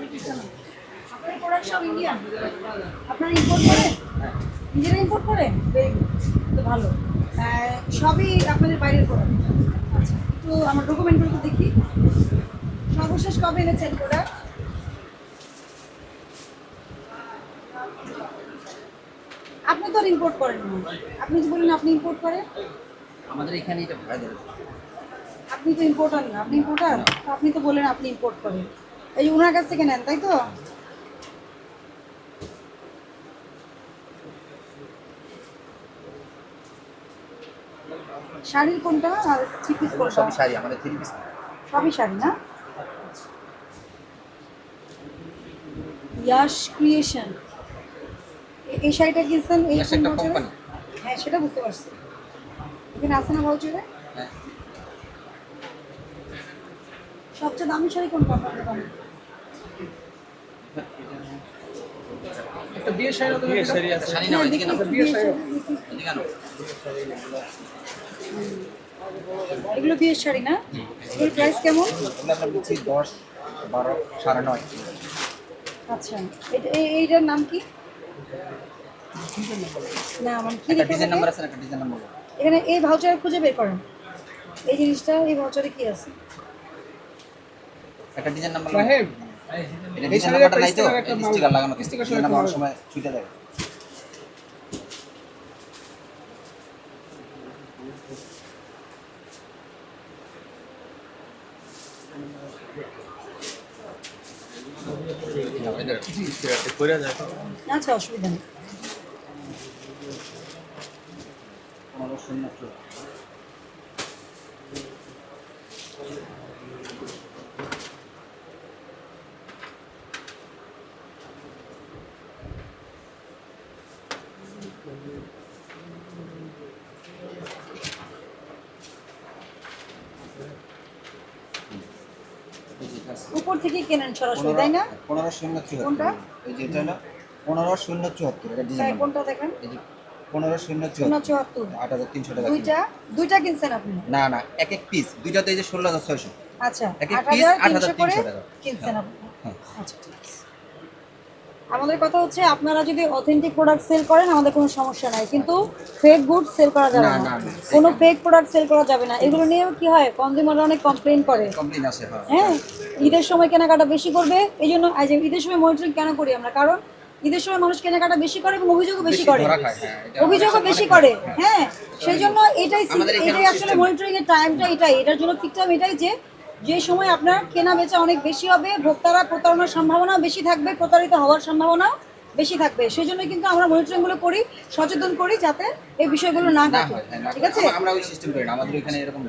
আপনার প্রোডাক্ট সব ইন্ডিয়ান আপনারা ইম্পোর্ট করেন নিজেরা ইম্পোর্ট করেন তো ভালো। সবই আপনাদের বাইরের প্রোডাক্ট আচ্ছা একটু আমার ডকুমেন্টগুলো তো দেখি। সর্বশেষ কবে এনেছেন প্রোডাক্ট আপনি তো ইম্পোর্ট করেন না। আপনি যে বললেন আপনি ইম্পোর্ট করেন। আমাদের এখানে এটা ভাড়া দেবে আপনি তো ইম্পোর্টার না। আপনি ইম্পোর্টার আপনি তো বললেন আপনি ইম্পোর্ট করেন। এই উনার কাছ থেকে নেন তাই তো? শাড়ির কোনটা আর থ্রি পিস কোনটা? সবই শাড়ি আমাদের থ্রি পিস সবই শাড়ি না? ইয়াশ ক্রিয়েশন। এই শাড়িটা কিনছেন এই একটা কোম্পানি। হ্যাঁ সেটা বুঝতে পারছি। এখানে আছে না ভাউচারে হ্যাঁ। সবচেয়ে দামি শাড়ি কোন আপনার দোকানে একটা বিয়ে শাড়ি শাড়ি আছে। শাড়ি না না বিয়ের বিয়ের শাড়ি। দেখি। এগুলো বিয়ের শাড়ি না? এগুলোর প্রাইস কেমন? আমরা দিচ্ছি দশ বারো সাড়ে নয়। আচ্ছা এটা এই- এইটার নাম কি? না আমার কি ডিজাইন নাম্বার আছে না, একটা ডিজাইন নাম্বার এখানে এই ভাউচার খুঁজে বের করেন। এই জিনিসটা এই ভাউচারে কি আছে? একটা ডিজাইন নাম্বার সাহেব এটা এই ডিজাইন নাম্বারটা নাই তো? স্টিকার লাগানো স্টিকার নাম্বার। সময় ছুটে দেয় আচ্ছা অসুবিধা নেই। উপর থেকে কেনেন সরাসরি তাই না? পনেরো শূন্য কোনটা? এই যে এটা না? পনেরো শূন্য চুয়াত্তর এটা ডিজাইন হ্যাঁ, কোনটা দেখেন? এই যে পনেরো শূন্য চুয়াত্তর। আট হাজার তিনশো টাকা দুইটা? দুইটা কিনছেন আপনি? না না এক এক পিস দুইটাতে এই যে ষোলো হাজার ছয়শো। আচ্ছা এক এক আট piece হাজার তিনশো করে 8,300 টাকা। কিনছেন আপনি। হ্যাঁ। আচ্ছা ঠিক আছে। আমাদের কথা হচ্ছে আপনারা যদি অথেন্টিক প্রোডাক্ট সেল করেন আমাদের কোনো সমস্যা নাই। কিন্তু ফেক গুড সেল করা যাবে না। কোনো ফেক প্রোডাক্ট সেল করা যাবে না। এগুলো নিয়েও কি হয় কনজিউমাররা অনেক কমপ্লেন করে। হ্যাঁ। হ্যাঁ? ঈদের সময় কেনাকাটা বেশি করবে এই জন্য ঈদের সময় মনিটরিং কেন করি আমরা? কারণ ঈদের সময় মানুষ কেনাকাটা বেশি করে এবং অভিযোগও বেশি করে। হ্যাঁ, অভিযোগও বেশি করে হ্যাঁ। সেই জন্য এটাই এটাই আসলে মনিটরিং এর টাইমটা এটাই এটার জন্য ঠিক টাইম এটাই যে যে সময় আপনার কেনা বেচা অনেক বেশি হবে ভোক্তারা প্রতারণার সম্ভাবনা বেশি থাকবে প্রতারিত হওয়ার সম্ভাবনাও বেশি থাকবে। সেই জন্য কিন্তু আমরা মনিটরিংগুলো করি সচেতন করি যাতে এই বিষয়গুলো না ঠিক আছে? আমরা- ওই সিস্টেম করি না আমাদের এখানে এরকম।